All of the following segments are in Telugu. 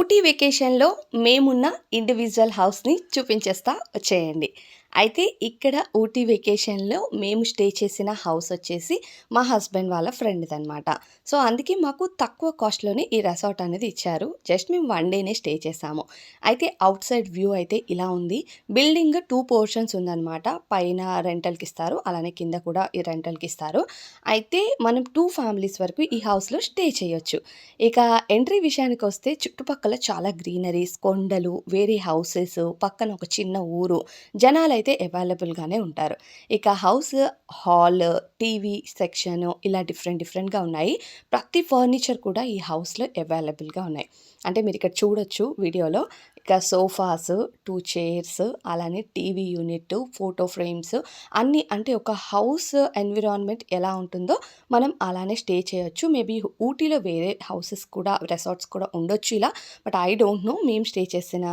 ఊటీ వెకేషన్‌లో మేమున్న ఇండివిజువల్ హౌస్‌ని చూపించేస్తా వచ్చేయండి. అయితే ఇక్కడ ఊటీ వెకేషన్‌లో మేము స్టే చేసిన హౌస్ వచ్చేసి మా హస్బెండ్ వాళ్ళ ఫ్రెండ్ది అనమాట సో, అందుకే మాకు తక్కువ కాస్ట్‌లోనే ఈ రెసార్ట్ అనేది ఇచ్చారు. జస్ట్ మేము వన్ డేనే స్టే చేసాము అయితే అవుట్ సైడ్ వ్యూ అయితే ఇలా ఉంది. బిల్డింగ్ టూ పోర్షన్స్ ఉందనమాట. పైన రెంటల్‌కి ఇస్తారు. అలానే కింద కూడా ఈ రెంటల్‌కి ఇస్తారు. అయితే మనం టూ ఫ్యామిలీస్ వరకు ఈ హౌస్‌లో స్టే చేయొచ్చు. ఇక ఎంట్రీ విషయానికి వస్తే చుట్టుపక్కల చాలా గ్రీనరీస్, కొండలు, వేరే హౌసెస్, పక్కన ఒక చిన్న ఊరు. జనాలు అయితే అవైలబుల్‌గానే ఉంటారు. ఇక హౌస్ హాల్, టీవీ సెక్షన్ ఇలా డిఫరెంట్ డిఫరెంట్‌గా ఉన్నాయి. ప్రతి ఫర్నిచర్ కూడా ఈ హౌస్‌లో అవైలబుల్‌గా ఉన్నాయి. అంటే మీరు ఇక్కడ చూడొచ్చు వీడియోలో. ఇక సోఫాస్, టూ చైర్స్ అలానే టీవీ యూనిట్, ఫోటో ఫ్రేమ్స్ అన్నీ అంటే ఒక హౌస్ ఎన్విరాన్మెంట్ ఎలా ఉంటుందో మనం అలానే స్టే చేయొచ్చు. మేబీ ఊటీలో వేరే హౌసెస్ కూడా రెసార్ట్స్ కూడా ఉండొచ్చు ఇలా. But I don't know. మేము స్టే చేసిన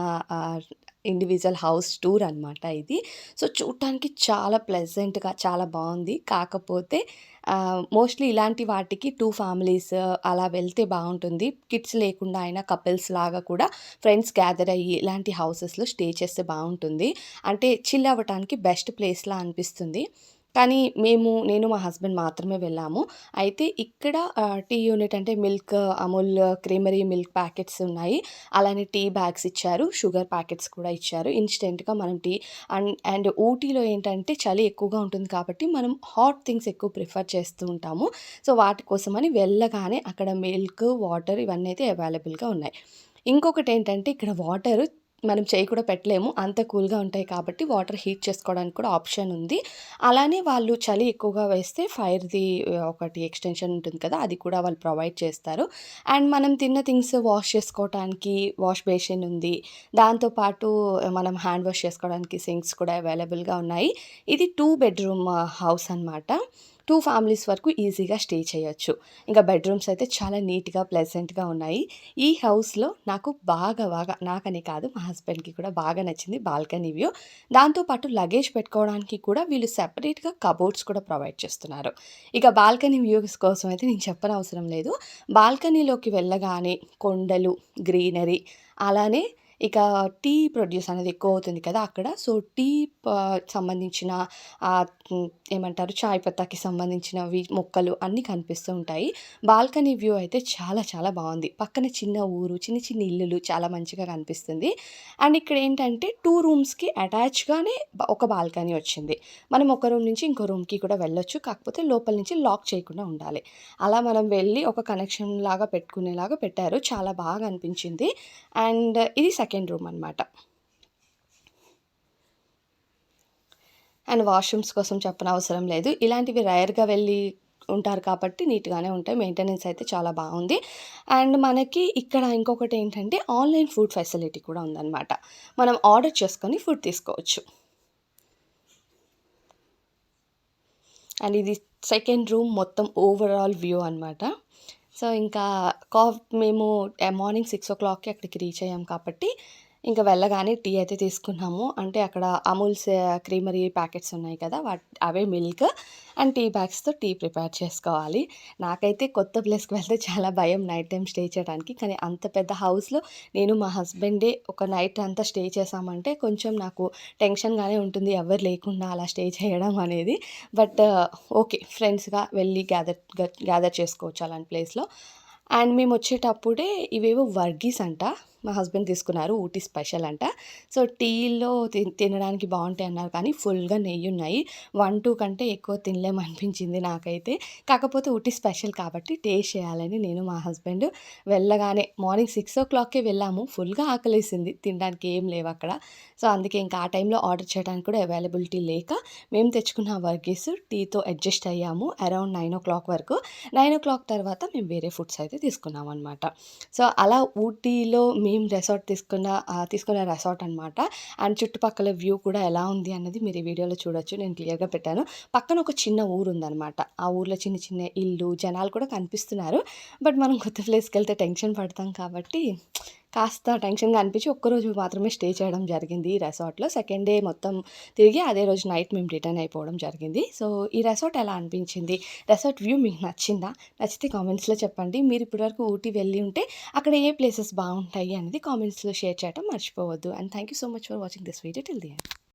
ఇండివిజువల్ హౌస్ టూర్ అనమాట ఇది. సో, చూడటానికి చాలా ప్లెజెంట్‌గా చాలా బాగుంది కాకపోతే మోస్ట్‌లీ ఇలాంటి వాటికి టూ ఫ్యామిలీస్ అలా వెళ్తే బాగుంటుంది కిడ్స్ లేకుండా అయినా కపుల్స్ లాగా కూడా ఫ్రెండ్స్ గ్యాదర్ అయ్యి ఇలాంటి హౌసెస్‌లో స్టే చేస్తే బాగుంటుంది అంటే చిల్ అవ్వటానికి బెస్ట్ ప్లేస్‌లా అనిపిస్తుంది. కానీ మేము నేను మా హస్బెండ్ మాత్రమే వెళ్ళాము. అయితే ఇక్కడ టీ యూనిట్ అంటే milk Amul creamery milk packets ఉన్నాయి. అలానే టీ బ్యాగ్స్ ఇచ్చారు. షుగర్ ప్యాకెట్స్ కూడా ఇచ్చారు. ఇన్‌స్టెంట్‌గా మనం టీ అండ్ అండ్ ఊటీలో ఏంటంటే చలి ఎక్కువగా ఉంటుంది కాబట్టి మనం హాట్ థింగ్స్ ఎక్కువ ప్రిఫర్ చేస్తూ ఉంటాము. సో, వాటి కోసమని వెళ్ళగానే అక్కడ మిల్క్, వాటర్ ఇవన్నీ అయితే అవైలబుల్‌గా ఉన్నాయి. ఇంకొకటి ఏంటంటే ఇక్కడ వాటర్ మనం చేయి కూడా పెట్టలేము. అంత కూల్‌గా ఉంటాయి కాబట్టి వాటర్ హీట్ చేసుకోవడానికి కూడా ఆప్షన్ ఉంది. అలానే వాళ్ళు చలి ఎక్కువగా వేస్తే ఫైర్‌ది ఒకటి ఎక్స్‌టెన్షన్ ఉంటుంది కదా! అది కూడా వాళ్ళు ప్రొవైడ్ చేస్తారు. అండ్ మనం తిన్న థింగ్స్ వాష్ చేసుకోవటానికి వాష్ బేసిన్ ఉంది. దాంతోపాటు మనం హ్యాండ్ వాష్ చేసుకోవడానికి సింక్స్ కూడా అవైలబుల్‌గా ఉన్నాయి. ఇది టూ బెడ్‌రూమ్ హౌస్ అనమాట. టూ ఫ్యామిలీస్ వరకు ఈజీగా స్టే చేయొచ్చు. ఇంకా బెడ్‌రూమ్స్ అయితే చాలా నీట్‌గా, ప్లెజెంట్‌గా ఉన్నాయి. ఈ హౌస్‌లో నాకు బాగా బాగా నాకని కాదు మా హస్బెండ్‌కి కూడా బాగా నచ్చింది బాల్కనీ వ్యూ. దాంతో పాటు లగేజ్ పెట్టుకోవడానికి కూడా వీళ్ళు సెపరేట్‌గా కబోర్డ్స్ కూడా ప్రొవైడ్ చేస్తున్నారు. ఇక బాల్కనీ వ్యూస్ కోసం అయితే నేను చెప్పనవసరం లేదు. బాల్కనీలోకి వెళ్ళగానే కొండలు, గ్రీనరీ అలానే ఇక టీ ప్రొడ్యూస్ అనేది ఎక్కువ అవుతుంది కదా! అక్కడ. సో, టీ సంబంధించిన ఏమంటారు చాయ్ పత్తాకి సంబంధించినవి మొక్కలు అన్నీ కనిపిస్తూ ఉంటాయి. బాల్కనీ వ్యూ అయితే చాలా చాలా బాగుంది పక్కన చిన్న ఊరు, చిన్న చిన్న ఇల్లులు చాలా మంచిగా కనిపిస్తుంది. అండ్ ఇక్కడ ఏంటంటే టూ రూమ్స్‌కి అటాచ్‌గానే ఒక బాల్కనీ వచ్చింది. మనం ఒక రూమ్ నుంచి ఇంకో రూమ్‌కి కూడా వెళ్ళొచ్చు. కాకపోతే లోపల నుంచి లాక్ చేయకుండా ఉండాలి. అలా మనం వెళ్ళి ఒక కనెక్షన్ లాగా పెట్టుకునేలాగా పెట్టారు. చాలా బాగా అనిపించింది. అండ్ ఇది సెకండ్ రూమ్ అనమాట. అండ్ వాష్‌రూమ్స్ కోసం చెప్పనవసరం లేదు. ఇలాంటివి రేర్‌గా వెళ్ళి ఉంటారు కాబట్టి నీట్‌గానే ఉంటాయి. మెయింటెనెన్స్ అయితే చాలా బాగుంది అండ్ మనకి ఇక్కడ ఇంకొకటి ఏంటంటే ఆన్‌లైన్ ఫుడ్ ఫెసిలిటీ కూడా ఉందన్నమాట మనం ఆర్డర్ చేసుకొని ఫుడ్ తీసుకోవచ్చు. అండ్ ఇది సెకండ్ రూమ్ మొత్తం ఓవరాల్ వ్యూ అనమాట. సో, ఇంకా కాఫ్ మేము మార్నింగ్ సిక్స్ ఓ క్లాక్కి అక్కడికి రీచ్ అయ్యాం కాబట్టి ఇంక వెళ్ళగానే టీ అయితే తీసుకున్నాము. అంటే అక్కడ అమూల్స్ క్రీమరీ ప్యాకెట్స్ ఉన్నాయి కదా! వాట్ అవే మిల్క్ అండ్ టీ బ్యాగ్స్‌తో టీ ప్రిపేర్ చేసుకోవాలి. నాకైతే కొత్త ప్లేస్‌కి వెళ్తే చాలా భయం నైట్ టైం స్టే చేయడానికి. కానీ అంత పెద్ద హౌస్‌లో నేను మా హస్బెండే ఒక నైట్ అంతా స్టే చేసామంటే కొంచెం నాకు టెన్షన్‌గానే ఉంటుంది. ఎవరు లేకుండా అలా స్టే చేయడం అనేది. But okay. ఫ్రెండ్స్‌గా వెళ్ళి గ్యాదర్ గ్యాదర్ చేసుకోవచ్చు అలాంటి ప్లేస్‌లో. అండ్ మేము వచ్చేటప్పుడే ఇవేవో వర్గీస్ అంట. మా హస్బెండ్ తీసుకున్నారు. ఊటీ స్పెషల్ అంట. సో, టీలో తినడానికి బాగుంటాయి అన్నారు కానీ ఫుల్‌గా నెయ్యి ఉన్నాయి వన్ టూ కంటే ఎక్కువ తినలేమనిపించింది నాకైతే. కాకపోతే ఊటీ స్పెషల్ కాబట్టి టేస్ట్ చేయాలని నేను మా హస్బెండ్ వెళ్ళగానే మార్నింగ్ 6:00కే వెళ్ళాము. ఫుల్‌గా ఆకలేసింది. తినడానికి ఏం లేవు అక్కడ సో, అందుకే ఇంకా ఆ టైంలో ఆర్డర్ చేయడానికి కూడా అవైలబిలిటీ లేక మేము తెచ్చుకున్న వర్గీస్ టీతో అడ్జస్ట్ అయ్యాము. అరౌండ్ 9:00 వరకు. 9:00 తర్వాత మేము వేరే ఫుడ్స్ అయితే తీసుకున్నాం అనమాట సో, అలా ఊటీలో మేము రెసార్ట్ తీసుకున్న తీసుకున్న రెసార్ట్ అనమాట. అండ్ చుట్టుపక్కల వ్యూ కూడా ఎలా ఉంది అన్నది మీరు ఈ వీడియోలో చూడొచ్చు. నేను క్లియర్‌గా పెట్టాను. పక్కన ఒక చిన్న ఊరు ఉందన్నమాట ఆ ఊర్లో చిన్న చిన్న ఇల్లు, జనాలు కూడా కనిపిస్తున్నారు. బట్ మనం కొత్త ప్లేస్కి వెళ్తే టెన్షన్ పడతాం కాబట్టి కాస్త టెన్షన్‌గా అనిపించి ఒక్కరోజు మాత్రమే స్టే చేయడం జరిగింది ఈ రెసార్ట్‌లో. సెకండ్ డే మొత్తం తిరిగి అదే రోజు నైట్ మేము రిటర్న్ అయిపోవడం జరిగింది. సో, ఈ రెసార్ట్ ఎలా అనిపించింది? రెసార్ట్ వ్యూ మీకు నచ్చిందా? నచ్చితే కామెంట్స్‌లో చెప్పండి. మీరు ఇప్పటివరకు ఊటీ వెళ్ళి ఉంటే అక్కడ ఏ ప్లేసెస్ బాగుంటాయి అనేది కామెంట్స్‌లో షేర్ చేయడం మర్చిపోవద్దు. And thank you so much for watching this video till the end.